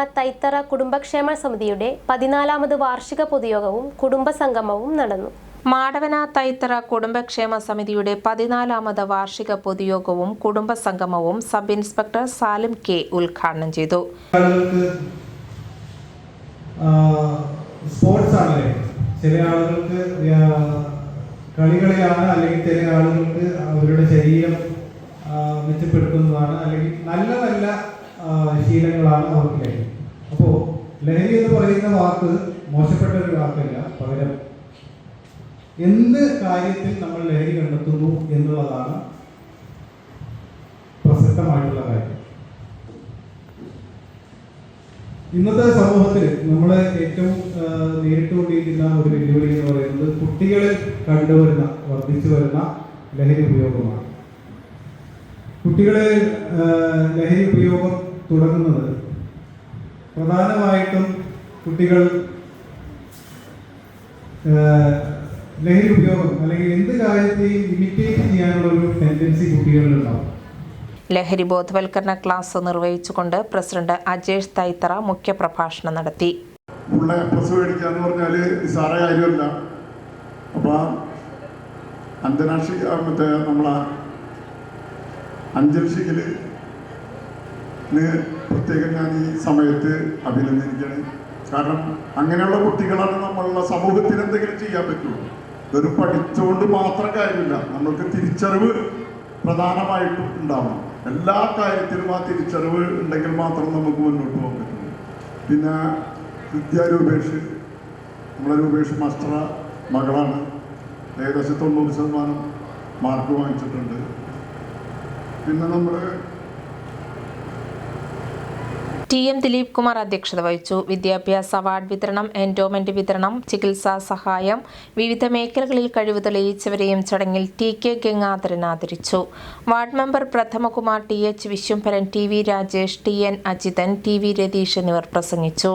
മാടവന തൈത്തറ കുടുംബക്ഷേമ സമിതിയുടെ പതിനാലാമത് വാർഷിക പൊതുയോഗവും കുടുംബസംഗമവും നടന്നു. മാടവന തൈത്തറ കുടുംബക്ഷേമ സമിതിയുടെ പതിനാലാമത് വാർഷിക പൊതുയോഗവും കുടുംബസംഗമവും സബ് ഇൻസ്പെക്ടർ സാലിം കെ ഉദ്ഘാടനം ചെയ്തു. സ്പോർട്സ് ആണല്ലേ? ചില ആളുകൾക്ക് കളികളിലാണ് അല്ലെങ്കിൽ ചില ആളുകൾക്ക് അവരുടെ ശരീരം മെച്ചപ്പെടുത്തുന്നതാണ് അല്ലെങ്കിൽ നല്ല നല്ല ശീലങ്ങളാണ് അവർക്ക് ലഹരി എന്ന് പറയുന്ന വാക്ക് മോശപ്പെട്ട ഒരു വാക്കല്ല. പകരം എന്ത് കാര്യത്തിൽ നമ്മൾ ലഹരി കണ്ടെത്തുന്നു എന്നുള്ളതാണ് പ്രസക്തമായിട്ടുള്ള കാര്യം. ഇന്നത്തെ സമൂഹത്തിൽ നമ്മൾ ഏറ്റവും നേരിട്ടുകൊണ്ടിരിക്കുന്ന ഒരു വെല്ലുവിളി എന്ന് പറയുന്നത് കുട്ടികളിൽ കണ്ടുവരുന്ന വർദ്ധിച്ചു വരുന്ന ലഹരി ഉപയോഗമാണ്. കുട്ടികളെ ലഹരി ഉപയോഗം തുടങ്ങുന്നത് പ്രധാനമായിട്ടും കുട്ടികൾ ലഹരി ഉപയോഗം അല്ലെങ്കിൽ എന്ത് കാര്യത്തെയും ഇമിറ്റേറ്റ് ചെയ്യാനുള്ള ഒരു ടെൻഡൻസി കുട്ടികളിലുണ്ടാവും. ലഹരി ബോധവൽക്കരണ ക്ലാസ് നിർവഹിച്ചുകൊണ്ട് പ്രസിഡന്റ് അജേഷ് തൈത്തറ മുഖ്യപ്രഭാഷണം നടത്തി. ഉള്ള പ്രസവം മേടിക്കുക എന്ന് പറഞ്ഞാൽ സാറേ കാര്യമല്ല. അപ്പോൾ അന്തരാഷ്ട്രീയ മറ്റേ നമ്മളെ അഞ്ചൽ ഷിഖിൽ പ്രത്യേകം ഞാൻ ഈ സമയത്ത് അഭിനന്ദിക്കുകയാണ്. കാരണം അങ്ങനെയുള്ള കുട്ടികളാണ് നമ്മളുടെ സമൂഹത്തിൽ എന്തെങ്കിലും ചെയ്യാൻ പറ്റുള്ളൂ. വെറും പഠിച്ചുകൊണ്ട് മാത്രം കാര്യമില്ല. നമ്മൾക്ക് തിരിച്ചറിവ് പ്രധാനമായിട്ടും ഉണ്ടാവണം. എല്ലാ കാര്യത്തിലും ആ തിരിച്ചറിവ് ഉണ്ടെങ്കിൽ മാത്രം നമുക്ക് മുന്നോട്ട് പോകാൻ പറ്റുള്ളൂ. പിന്നെ വിദ്യ രൂപേഷ് നമ്മളെ രൂപേഷ് മാസ്റ്റർ മകളാണ്. ഏകദേശം തൊണ്ണൂറ് ശതമാനം മാർക്ക് വാങ്ങിച്ചിട്ടുണ്ട്. പിന്നെ നമ്മൾ ടി എം ദിലീപ് കുമാർ അധ്യക്ഷത വഹിച്ചു. വിദ്യാഭ്യാസ അവാർഡ് വിതരണം എൻഡോമെന്റ് വിതരണം ചികിത്സാ സഹായം വിവിധ മേഖലകളിൽ കഴിവ് തെളിയിച്ചവരെയും ചടങ്ങിൽ ടി കെ ഗംഗാധരൻ ആദരിച്ചു. Ward member Prathamakumar T H Viswambharan T V Rajesh T N Ajithan T V Ratheesh എന്നിവർ പ്രസംഗിച്ചു.